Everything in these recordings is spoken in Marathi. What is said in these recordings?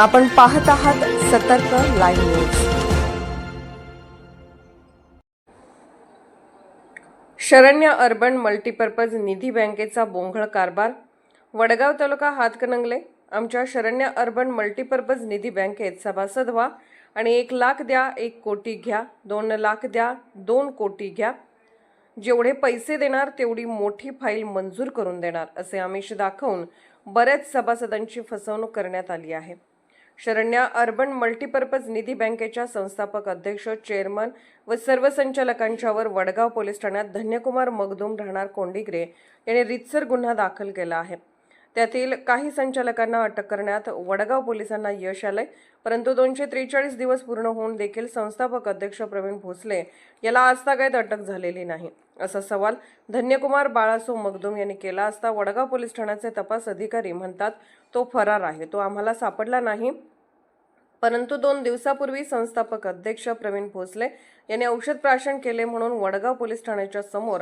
आपण पाहत आहात Satark live news. Sharanya urban multipurpose Nidhi बँकेचा बोंघळ कारभार. वडगाव तालुका हातकणंगले आमच्या शरण्य अर्बन मल्टीपर्पज निधी बँकेत सभासद व्हा आणि एक लाख द्या एक कोटी घ्या दोन लाख द्या दोन कोटी घ्या. जेवढे पैसे देणार तेवढी मोठी फाईल मंजूर करून देणार असे आमिष दाखवून बऱ्याच सभासदांची फसवणूक करण्यात आली आहे. शरण्या अर्बन मल्टीपर्पज निधी बँकेच्या संस्थापक अध्यक्ष चेअरमन व सर्व संचालकांच्यावर वडगाव पोलीस ठाण्यात धन्यकुमार मगदूम राहणार कोंडिग्रे यांनी रितसर गुन्हा दाखल केला आहे. त्यातील काही संचालकांना अटक करण्यात वडगाव पोलिसांना यश आलंय. परंतु दोनशे त्रेचाळीस दिवस पूर्ण होऊन देखील संस्थापक अध्यक्ष प्रवीण भोसले याला आजतागायत अटक झालेली नाही. असा सवाल धन्यकुमार बाळासो मगदुम यांनी केला असता वडगाव पोलीस ठाण्याचे तपास अधिकारी म्हणतात तो फरार आहे. तो आम्हाला सापडला नाही. परंतु दोन दिवसापूर्वी संस्थापक अध्यक्ष प्रवीण भोसले यांनी औषध प्राशन केले म्हणून वडगाव पोलीस ठाण्याच्या समोर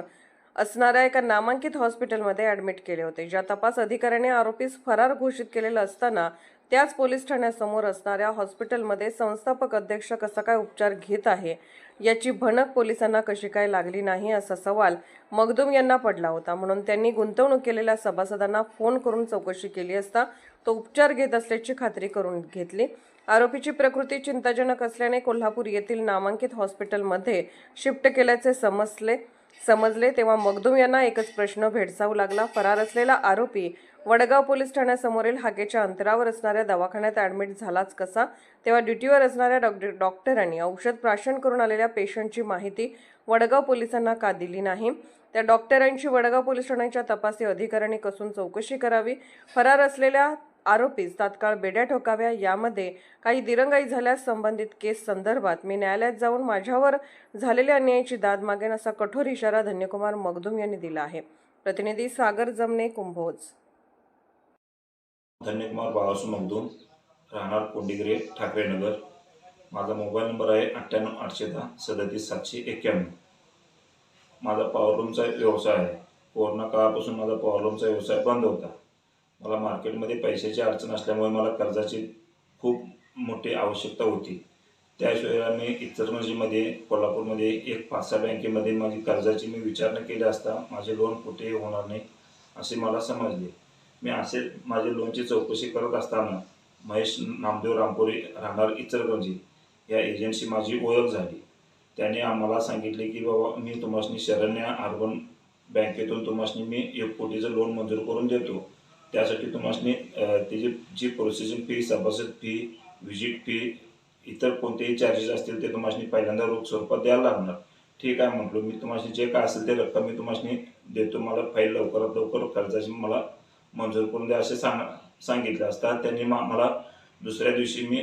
असणाऱ्या एका नामांकित हॉस्पिटलमध्ये ॲडमिट केले होते. ज्या तपास अधिकाऱ्याने आरोपीस फरार घोषित केलेलं असताना त्याच पोलीस ठाण्यासमोर असणाऱ्या हॉस्पिटलमध्ये संस्थापक अध्यक्ष कसा काय उपचार घेत आहे याची भनक पोलिसांना कशी काय लागली नाही असा सवाल मगदूम यांना पडला होता. म्हणून त्यांनी गुंतवणूक केलेल्या सभासदांना फोन करून चौकशी केली असता तो उपचार घेत असल्याची खात्री करून घेतली. आरोपीची प्रकृती चिंताजनक असल्याने कोल्हापूर येथील नामांकित हॉस्पिटलमध्ये शिफ्ट केल्याचे समजले. समजले तेव्हा मगदूम यांना एकच प्रश्न भेडसावू लागला. फरार असलेला आरोपी वडगाव पोलीस ठाण्यासमोरील हाकेच्या अंतरावर असणाऱ्या दवाखान्यात ॲडमिट झालाच कसा? तेव्हा ड्युटीवर असणाऱ्या डॉक्टर डॉक्टरांनी औषध प्राशन करून आलेल्या पेशंटची माहिती वडगाव पोलिसांना का दिली नाही? त्या डॉक्टरांची वडगाव पोलीस ठाण्याच्या तपासी अधिकाऱ्यांनी कसून चौकशी करावी? फरार असलेल्या आरोपीस तात्काळ बेड्या ठोकाव्या. यामध्ये काही दिरंगाई झाल्यास संबंधित केस संदर्भात मी न्यायालयात जाऊन माझ्यावर झालेल्या अन्यायाची दाद मागेन असा कठोर इशारा धन्यकुमार मगदुम यांनी दिला आहे. प्रतिनिधी सागर जमने कुंभोज. धन्यकुमार बाळासू मगदूम राहणार कोंडिग्रे ठाकरे नगर. माझा मोबाईल नंबर आहे अठ्ठ्याण्णव आठशे दहा सदतीस सातशे एक्क्याण्णव माझा पॉवरलूमचा व्यवसाय आहे. कोरोना काळापासून माझा पॉवरलूमचा व्यवसाय बंद होता. मला मार्केटमध्ये पैशाची अडचण असल्यामुळे मला कर्जाची खूप मोठी आवश्यकता होती. त्याशिवाय मी इचलकरंजीमध्ये कोल्हापूरमध्ये एक पाच सहा बँकेमध्ये माझी कर्जाची मी विचारणा केली असता माझे लोन कुठेही होणार नाही असे मला समजले. मी असे माझे लोनची चौकशी करत असताना महेश नामदेव रामपुरे राहणार इचलकरंजी या एजंटशी माझी ओळख झाली. त्याने आम्हाला सांगितले की बाबा मी तुम्हाला शरण्या अर्बन बँकेतून तुम्हाला मी एक कोटीचं लोन मंजूर करून देतो. त्यासाठी तुम्हाला त्याची जी प्रोसेसिंग फी सभासद फी व्हिजिट फी इतर कोणतेही चार्जेस असतील ते तुम्हाला पहिल्यांदा रोख स्वरूपात द्यायला लागणार. ठीक आहे म्हटलं मी तुम्हाला जे काय असेल ते रक्कम मी तुम्हाला देतो मला फाईल लवकरात लवकर कर्जाची मला मंजूर करून द्या असे सांग सांगितलं असता त्यांनी मा- मला दुसऱ्या दिवशी मी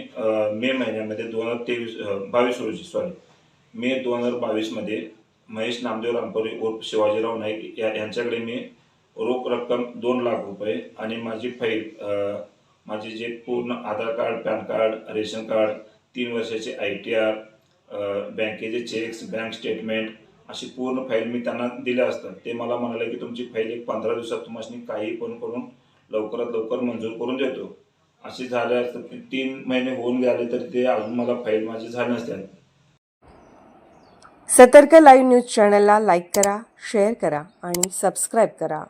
मे महिन्यामध्ये दोन हजार तेवीस बावीस रोजी सॉरी मे दोन हजार बावीसमध्ये महेश नामदेव रामपुरी उर्फ शिवाजीराव नाईक या यांच्याकडे मी रोख रक्कम दोन लाख रुपये आणि माझी फाईल माझे जे पूर्ण Aadhaar card pan card ration card तीन वर्षाचे आय टी आर बँकेचे चेक्स बँक स्टेटमेंट अशी पूर्ण फाईल मी त्यांना दिल्या असतात. ते मला म्हणाले की तुमची फाईल एक पंधरा दिवसात तुम्हाला काही पण करून लवकरात लवकर मंजूर करून देतो. असे झाले असतात की तीन महिने होऊन गेले तरी ते अजून मला फाईल माझी झाली नसते. सतर्क लाईव्ह न्यूज चॅनलला लाईक करा शेअर करा आणि सबस्क्राईब करा.